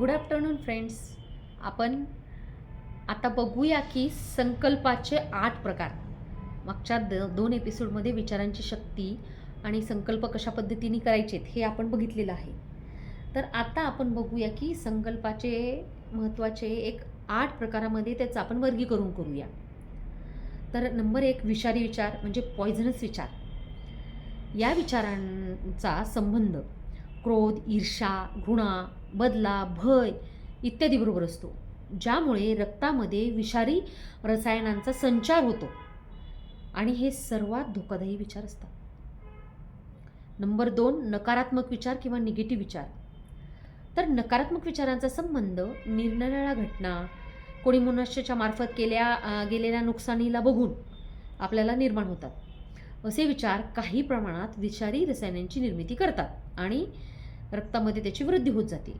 Good afternoon friends आपण आता बघूया की संकल्पाचे आठ प्रकार. मागच्या द दोन एपिसोडमध्ये विचारांची शक्ती आणि संकल्प कशा पद्धतीने करायचेत हे आपण बघितलेलं आहे. तर आता आपण बघूया की संकल्पाचे महत्त्वाचे एक आठ प्रकारामध्ये त्याचं आपण वर्गीकरण करूया. तर नंबर एक विषारी विचार म्हणजे पॉयझनस विचार. या विचारांचा संबंध. क्रोध ईर्षा घृणा बदला भय इत्यादीबरोबर असतो. ज्यामुळे रक्तामध्ये विषारी रसायनांचा संचार होतो. आणि हे सर्वात धोकादायी विचार असतात. नंबर दोन नकारात्मक विचार किंवा निगेटिव्ह विचार. तर नकारात्मक विचारांचा संबंध निरनिराळ्या घटना कोणी मनुष्याच्या मार्फत केल्या गेलेल्या नुकसानीला बघून आपल्याला निर्माण होतात. असे विचार काही प्रमाणात विषारी रसायनांची निर्मिती करतात आणि रक्तामध्ये त्याची वृद्धी होत जाते.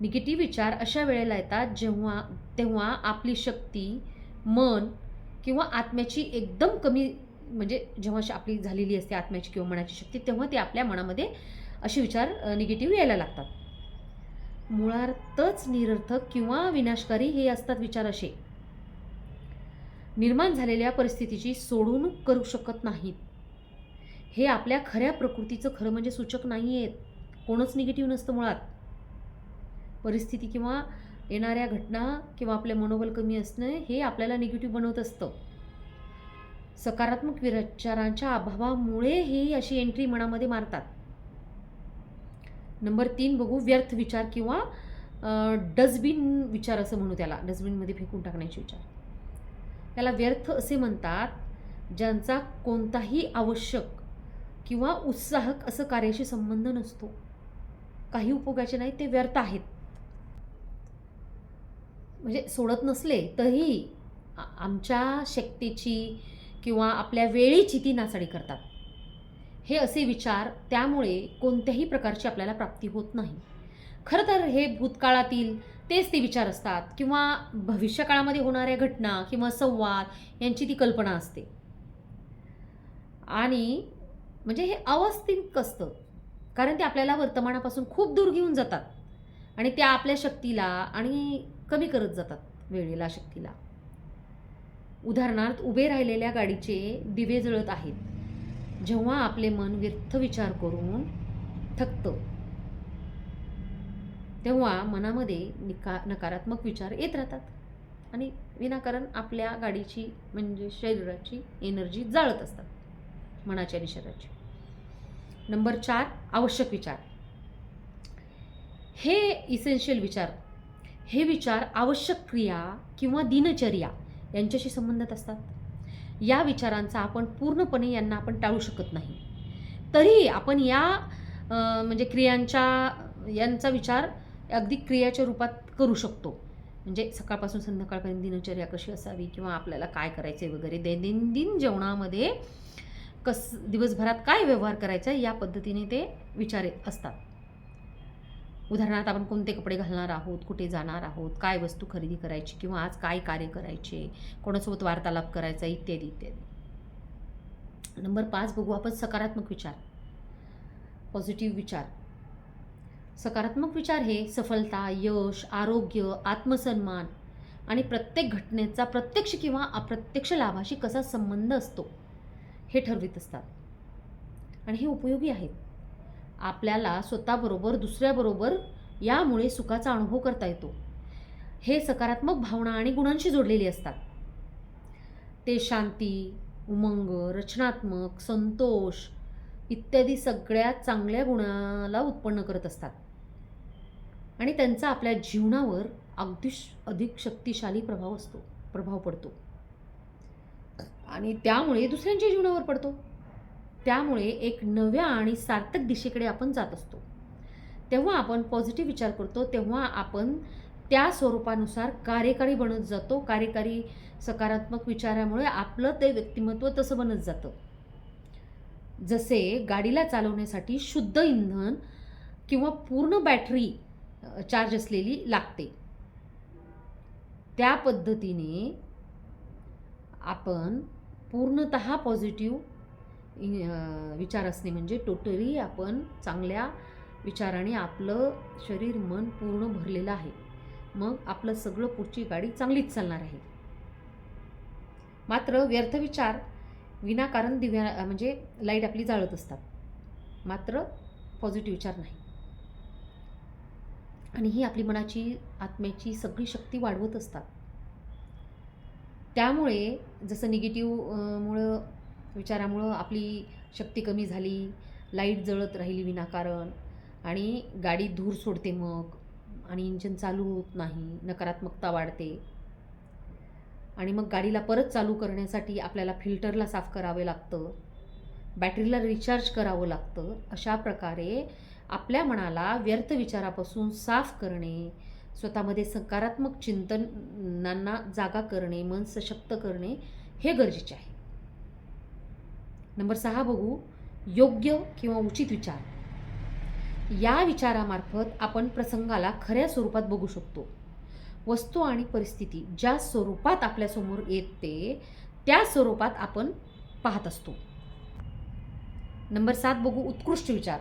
निगेटिव्ह विचार अशा वेळेला येतात जेव्हा तेव्हा आपली शक्ती मन किंवा आत्म्याची एकदम कमी म्हणजे जेव्हा श- आपली झालेली असते आत्म्याची किंवा मनाची शक्ती तेव्हा ते आपल्या मनामध्ये असे विचार निगेटिव्ह यायला लागतात. मुळातच निरर्थक किंवा विनाशकारी हे असतात विचार असे. निर्माण झालेल्या परिस्थितीची सोडवणूक करू शकत नाहीत. हे आपल्या खऱ्या प्रकृतीचं खरं म्हणजे सूचक नाही आहेत कोणच निगेटिव्ह नसतं मुळात. परिस्थिती किंवा येणाऱ्या घटना किंवा आपले मनोबल कमी असणं हे आपल्याला निगेटिव्ह बनवत असतं. सकारात्मक विचारांच्या अभावामुळे हे अशी एंट्री मनामध्ये मारतात. नंबर तीन बघू व्यर्थ विचार किंवा डस्टबिन विचार असं म्हणू त्याला. डस्टबिनमध्ये फेकून टाकण्याचे विचार. त्याला व्यर्थ असे म्हणतात ज्यांचा कोणताही आवश्यक किंवा उत्साहक असं कार्याशी संबंध नसतो. काही उपयोगाचे नाही ते व्यर्थ आहेत. म्हणजे सोडत नसले तरी आमच्या शक्तीची किंवा आपल्या वेळेची ती नासाडी करतात. हे असे विचार त्यामुळे कोणत्याही प्रकारची आपल्याला प्राप्ती होत नाही. खरं तर हे भूतकाळातील तेच ते विचार असतात. किंवा भविष्यकाळामध्ये होणाऱ्या घटना किंवा संवाद यांची ती कल्पना असते. आणि म्हणजे हे अवस्थिक असतं. कारण ते आपल्याला वर्तमानापासून खूप दूर घेऊन जातात. आणि त्या आपल्या शक्तीला आणि कमी करत जातात वेळेला शक्तीला. उदाहरणार्थ उभे राहिलेल्या गाडीचे दिवे जळत आहेत. जेव्हा आपले मन व्यर्थ विचार करून थकतं तेव्हा मनामध्ये निका नकारात्मक विचार येत राहतात. आणि विनाकारण आपल्या गाडीची म्हणजे शरीराची एनर्जी जाळत असतात. मनाची आणि शरीराची नंबर चार आवश्यक विचार. हे इसेन्शियल विचार हे विचार आवश्यक क्रिया किंवा दिनचर्या यांच्याशी संबंधित असतात. या विचारांचा आपण पूर्णपणे यांना आपण टाळू शकत नाही. तरी आपण या म्हणजे क्रियांच्या यांचा विचार अगदी क्रियाच्या रूपात करू शकतो. म्हणजे सकाळपासून संध्याकाळपर्यंत दिनचर्या कशी असावी किंवा आपल्याला काय करायचे वगैरे दैनंदिन जेवणामध्ये कस दिवसभरात काय व्यवहार करायचा आहे या पद्धतीने ते विचारे असतात. उदाहरणार्थ आपण कोणते कपडे घालणार आहोत कुठे जाणार आहोत काय वस्तू खरेदी करायची किंवा आज काय कार्य करायचे कोणासोबत वार्तालाप करायचा इत्यादी इत्यादी. नंबर पाच बघू आपण सकारात्मक विचार. पॉझिटिव्ह विचार. सकारात्मक विचार हे सफलता यश आरोग्य आत्मसन्मान आणि प्रत्येक घटनेचा प्रत्यक्ष किंवा अप्रत्यक्ष लाभाशी कसा संबंध असतो हे ठरवित असतात. आणि हे उपयोगी आहेत. आपल्याला स्वतःबरोबर दुसऱ्याबरोबर यामुळे सुखाचा अनुभव करता येतो. हे सकारात्मक भावना आणि गुणांशी जोडलेली असतात. ते शांती उमंग रचनात्मक संतोष इत्यादी सगळ्या चांगल्या गुणाला उत्पन्न करत असतात. आणि त्यांचा आपल्या जीवनावर अगदी अधिक शक्तिशाली प्रभाव असतो प्रभाव पडतो. आणि त्यामुळे दुसऱ्यांच्या जीवनावर पडतो. त्यामुळे एक नव्या आणि सार्थक दिशेकडे आपण जात असतो. तेव्हा आपण पॉझिटिव्ह विचार करतो तेव्हा आपण त्या स्वरूपानुसार कार्यकारी बनत जातो. कार्यकारी सकारात्मक विचारामुळे आपलं ते व्यक्तिमत्व तसं बनत जातं. जसे गाडीला चालवण्यासाठी शुद्ध इंधन किंवा पूर्ण बॅटरी चार्ज असलेली लागते. त्या पद्धतीने आपण पूर्णत पॉझिटिव्ह विचार असणे म्हणजे टोटली आपण चांगल्या विचाराने आपलं शरीर मन पूर्ण भरलेलं आहे. मग आपलं सगळं पुढची गाडी चांगलीच चालणार आहे. मात्र व्यर्थ विचार विनाकारण दिव्या म्हणजे लाइट आपली जाळत असतात. मात्र पॉझिटिव्ह विचार नाही. आणि ही आपली मनाची आत्म्याची सगळी शक्ती वाढवत असतात. त्यामुळे जसं निगेटिव्ह मुळं विचारामुळं आपली शक्ती कमी झाली लाइट जळत राहिली विनाकारण आणि गाडी धूर सोडते मग आणि इंजन चालू होत नाही नकारात्मकता वाढते. आणि मग गाडीला परत चालू करण्यासाठी आपल्याला फिल्टरला साफ करावे लागतं बॅटरीला रिचार्ज करावं लागतं अशा प्रकारे आपल्या मनाला व्यर्थ विचारापासून साफ करणे स्वतःमध्ये सकारात्मक चिंतनांना जागा करणे मन सशक्त करणे हे गरजेचे आहे. नंबर सहा बघू योग्य किंवा उचित विचार. या विचारामार्फत आपण प्रसंगाला खऱ्या स्वरूपात बघू शकतो. वस्तू आणि परिस्थिती ज्या स्वरूपात आपल्यासमोर येते त्या स्वरूपात आपण पाहत असतो. नंबर सात बघू उत्कृष्ट विचार.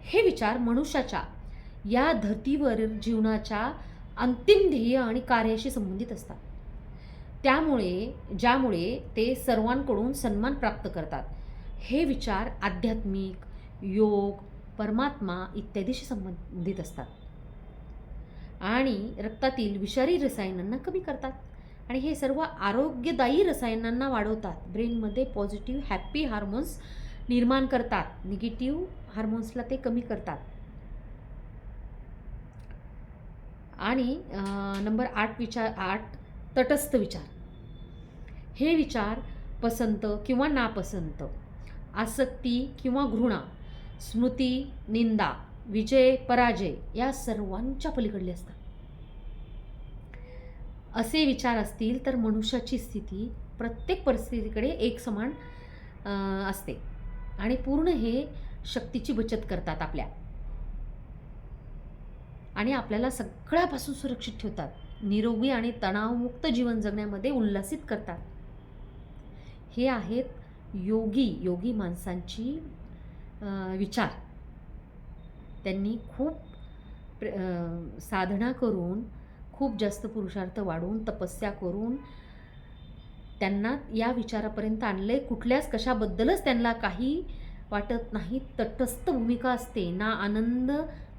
हे विचार मनुष्याच्या या धर्तीवरील जीवनाच्या अंतिम ध्येय आणि कार्याशी संबंधित असतात. त्यामुळे ज्यामुळे ते सर्वांकडून सन्मान प्राप्त करतात. हे विचार आध्यात्मिक योग परमात्मा इत्यादीशी संबंधित असतात. आणि रक्तातील विषारी रसायनांना कमी करतात. आणि हे सर्व आरोग्यदायी रसायनांना वाढवतात. ब्रेनमध्ये पॉझिटिव्ह हॅप्पी हार्मोन्स निर्माण करतात. निगेटिव्ह हार्मोन्सला ते कमी करतात. आणि नंबर आठ विचार आठ तटस्थ विचार. हे विचार पसंत किंवा नापसंत आसक्ती किंवा घृणा स्मृती निंदा विजय पराजय या सर्वांच्या पलीकडले असतात. असे विचार असतील तर मनुष्याची स्थिती प्रत्येक परिस्थितीकडे एक समान असते. आणि पूर्ण हे शक्तीची बचत करतात आपल्या. आणि आपल्याला सगळ्यापासून सुरक्षित ठेवतात. निरोगी आणि तणावमुक्त जीवन जगण्यामध्ये उल्हासित करतात. हे आहेत योगी योगी माणसांची विचार. त्यांनी खूप साधना करून खूप जास्त पुरुषार्थ वाढवून तपस्या करून त्यांना या विचारापर्यंत आणलं आहे कुठल्याच कशाबद्दलच त्यांना काही वाटत नाही. तटस्थ भूमिका असते. ना आनंद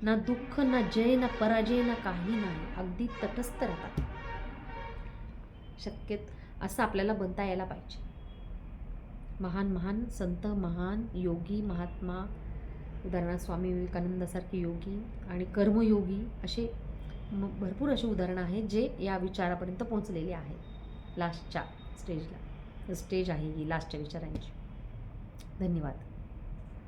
ना दुःख ना जय ना पराजय ना काही नाही. अगदी तटस्थ राहतात. शक्यत असं आपल्याला बनता यायला पाहिजे. महान महान संत महान योगी महात्मा उदाहरणार्थ स्वामी विवेकानंदासारखे योगी आणि कर्मयोगी असे भरपूर असे उदाहरणं आहेत जे या विचारापर्यंत पोहोचलेले आहेत. लास्टच्या. स्टेजला. स्टेज आहे ही लास्टच्या विचारांची. धन्यवाद.